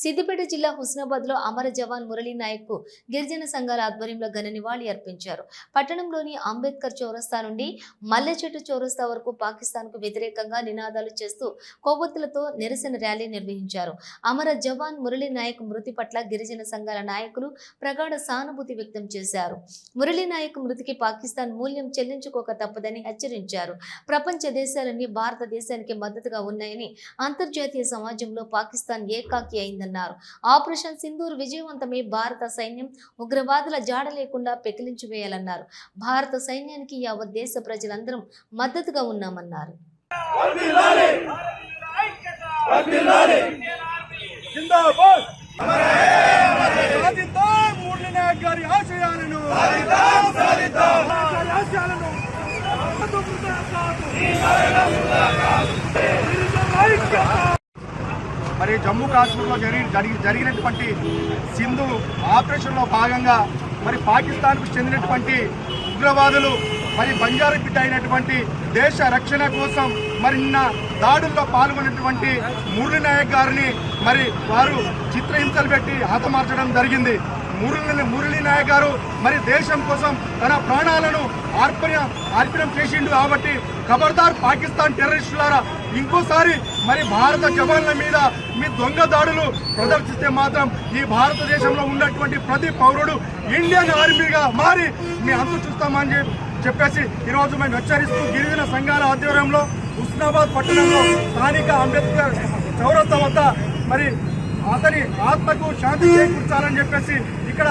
సిద్దిపేట జిల్లా హుస్నాబాద్లో అమర జవాన్ మురళీ నాయక్కు గిరిజన సంఘాల ఆధ్వర్యంలో ఘన నివాళి అర్పించారు. పట్టణంలోని అంబేద్కర్ చౌరస్తా నుండి మల్లెచెట్టు చౌరస్తా వరకు పాకిస్తాన్కు వ్యతిరేకంగా నినాదాలు చేస్తూ కొవ్వొత్తులతో నిరసన ర్యాలీ నిర్వహించారు. అమర జవాన్ మురళీ నాయక్ మృతి పట్ల గిరిజన సంఘాల నాయకులు ప్రగాఢ సానుభూతి వ్యక్తం చేశారు. మురళీ నాయక్ మృతికి పాకిస్తాన్ మూల్యం చెల్లించుకోక తప్పదని హెచ్చరించారు. ప్రపంచ దేశాలన్నీ భారతదేశానికి మద్దతుగా ఉన్నాయని అంతర్జాతీయ సమాజంలో పాకిస్తాన్ ఏకాకి అయిందన్నారు ఆపరేషన్ సింధూర్ విజయవంతమై భారత సైన్యం ఉగ్రవాదుల జాడ లేకుండా పెకిలించి వేయాలన్నారు. భారత సైన్యానికి యావత్ దేశ ప్రజలందరం మద్దతుగా ఉన్నామన్నారు. ఆశయాలను గారి ఆశయాలను మరి జమ్మూ కాశ్మీర్లో జరిగి జరిగి జరిగినటువంటి సింధు ఆపరేషన్లో భాగంగా మరి పాకిస్తాన్కు చెందినటువంటి ఉగ్రవాదులు మరి బంజారు బిడ్డ అయినటువంటి దేశ రక్షణ కోసం మరి నిన్న దాడుల్లో పాల్గొన్నటువంటి మురళీ నాయక్ గారిని మరి వారు చిత్రహింసలు పెట్టి హతమార్చడం జరిగింది. మురళి మురళీ నాయక్ గారు మరి దేశం కోసం తన ప్రాణాలను అర్పణ అర్పణం చేసిండు కాబట్టి ఖబర్దార్ పాకిస్తాన్ టెర్రరిస్టులారా ఇంకోసారి మరి భారత జవాన్ల మీద మీ దొంగ దాడులు ప్రదర్శిస్తే మాత్రం ఈ భారతదేశంలో ఉన్నటువంటి ప్రతి పౌరుడు ఇండియన్ ఆర్మీగా మారి మీ అంతు చూస్తామని చెప్పి చెప్పేసి ఈరోజు మేము హెచ్చరిస్తూ గిరిజన సంఘాల ఆధ్వర్యంలో హుస్నాబాద్ పట్టణంలో స్థానిక అంబేద్కర్ చౌరస్తా వద్ద మరి అతని ఆత్మకు శాంతి చేకూర్చాలని చెప్పేసి ఇక్కడ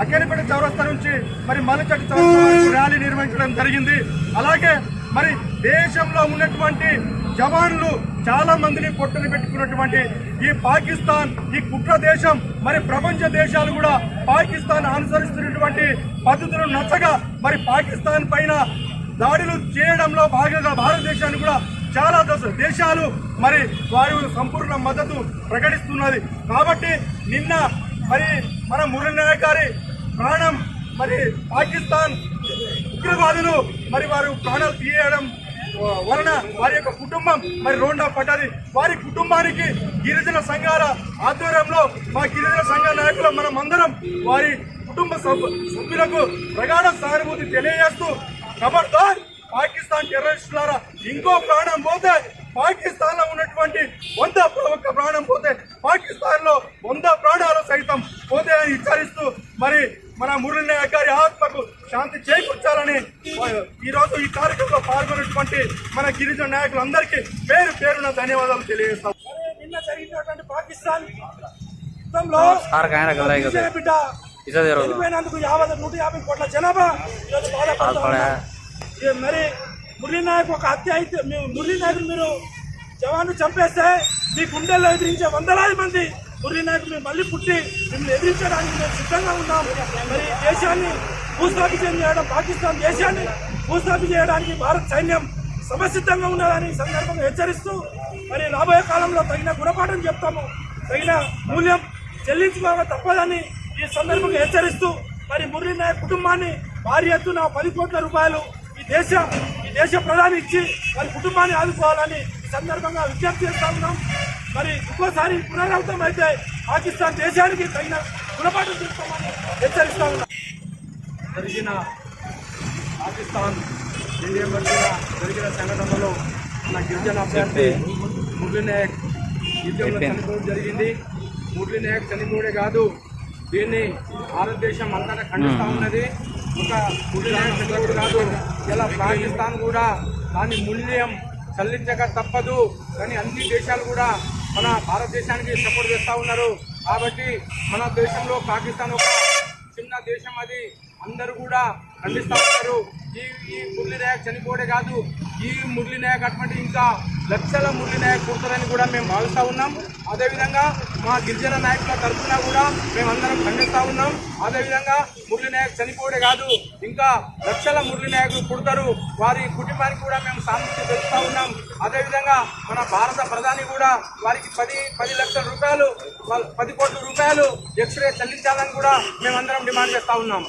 అకేనపేట చౌరస్తా నుంచి మరి మల్లచెట్టు చౌరస్తా ర్యాలీ నిర్వహించడం జరిగింది. అలాగే మరి దేశంలో ఉన్నటువంటి జవాన్లు చాలా మందిని పొట్టుని పెట్టుకున్నటువంటి ఈ పాకిస్తాన్ ఈ కుట్ర దేశం మరి ప్రపంచ దేశాలు కూడా పాకిస్తాన్ అనుసరిస్తున్నటువంటి పద్ధతులు నచ్చగా మరి పాకిస్తాన్ పైన దాడులు చేయడంలో భాగంగా భారతదేశాన్ని కూడా చాలా దశ- దేశాలు మరి వారి సంపూర్ణ మద్దతు ప్రకటిస్తున్నది. కాబట్టి నిన్న మరి మన మురళీ నాయక్ గారి ప్రాణం మరి పాకిస్తాన్ ఉగ్రవాదులు మరి వారు ప్రాణాలు తీయడం వలన వారి యొక్క కుటుంబం మరి రోండా పడ్డది వారి కుటుంబానికి గిరిజన సంఘాల ఆధ్వర్యంలో మా గిరిజన సంఘ నాయకులు మనం అందరం వారి కుటుంబ సభ్యు- సభ్యులకు ప్రగాఢ సానుభూతి తెలియజేస్తూ ఖబర్దార్ పాకిస్తాన్ టెర్రరిస్టులారా ఇంకో ప్రాణం పోతే పాకిస్తాన్లో ఉన్నటువంటి వంద ఒక్క ప్రాణం పోతే పాకిస్తాన్లో వంద ప్రాణాలు సైతం పోతే అని హెచ్చరిస్తూ మరి మన మురళీ నాయక్ గారి ఆత్మకు శాంతి చేకూర్చాలని ఈ రోజు ఈ కార్యక్రమంలో పాల్గొన్నటువంటి మన గిరిజన నాయకులందరికీ పేరు పేరున ధన్యవాదాలు తెలియజేస్తాం. నిన్న జరిగినటువంటి పాకిస్తాన్ యుద్ధంలో బిడ్డ చనిపోయినందుకు యాభై నూట యాభై కోట్ల జనాభా ఈరోజు మరి మురళీ నాయక్ ఒక హత్య అయితే మేము మురళీ నాయక్ మీరు జవాన్ను చంపేస్తే మీ గుండెల్లో ఎదిరించే వందలాది మంది మురళీ నాయక్ మేము మళ్ళీ పుట్టి మిమ్మల్ని ఎదిరించడానికి మేము సిద్ధంగా ఉన్నాం. మరి దేశాన్ని భూస్థాపితం చేయడం పాకిస్తాన్ దేశాన్ని భూస్థాపి చేయడానికి భారత సైన్యం సమసిద్ధంగా ఉన్నదని సందర్భంగా హెచ్చరిస్తూ మరి రాబోయే కాలంలో తగిన గుణపాఠం చెప్తాము. తగిన మూల్యం చెల్లించుకోక తప్పదని ఈ సందర్భంగా హెచ్చరిస్తూ మరి మురళీ నాయక్ కుటుంబాన్ని భారీ ఎత్తున పది కోట్ల రూపాయలు ఈ దేశ దేశ ప్రధాని ఇచ్చి వారి కుటుంబాన్ని ఆదుకోవాలని ఈ సందర్భంగా విజ్ఞప్తి చేస్తా ఉన్నాం. మరి ఇంకోసారి పునరావృతం అయితే పాకిస్తాన్ దేశానికి తగిన గుణపాఠం తీసుకోమని హెచ్చరిస్తా ఉన్నాం. జరిగిన పాకిస్తాన్ ఇండియా మధ్య జరిగిన సంఘటనలో మన గిరిజన అభ్యర్థి మురళీ నాయక్ చనిపోవడం జరిగింది. మురళీ నాయక్ చనిపోవడే కాదు దీన్ని భారతదేశం అంతటా ఖండిస్తూ ఉన్నది. ఒక కాదు. ఇలా పాకిస్తాన్ కూడా దాని మూల్యం చెల్లించక తప్పదు. కానీ అన్ని దేశాలు కూడా మన భారతదేశానికి సపోర్ట్ చేస్తూ ఉన్నారు. కాబట్టి మన దేశంలో పాకిస్తాన్ ఒక చిన్న దేశం అది. అందరూ కూడా ఖండిస్తా ఉంటారు ఈ ఈ మురళీ నాయక్ చనిపోవడే కాదు ఈ మురళీ నాయక్ అటువంటి ఇంకా లక్షల మురళీ నాయక్ పుడతారని కూడా మేము భావిస్తూ ఉన్నాం. అదేవిధంగా మా గిరిజన నాయకుల తరఫున కూడా మేమందరం ఖండిస్తూ ఉన్నాం. అదేవిధంగా మురళీ నాయక్ చనిపోవడే కాదు ఇంకా లక్షల మురళీ నాయకులు పుడతారు. వారి కుటుంబానికి కూడా మేము సానుభూతి తెలుస్తూ ఉన్నాం. అదేవిధంగా మన భారత ప్రధాని కూడా వారికి పది పది లక్షల రూపాయలు పది కోట్ల రూపాయలు ఎక్స్రే చెల్లించాలని కూడా మేమందరం డిమాండ్ చేస్తూ ఉన్నాం.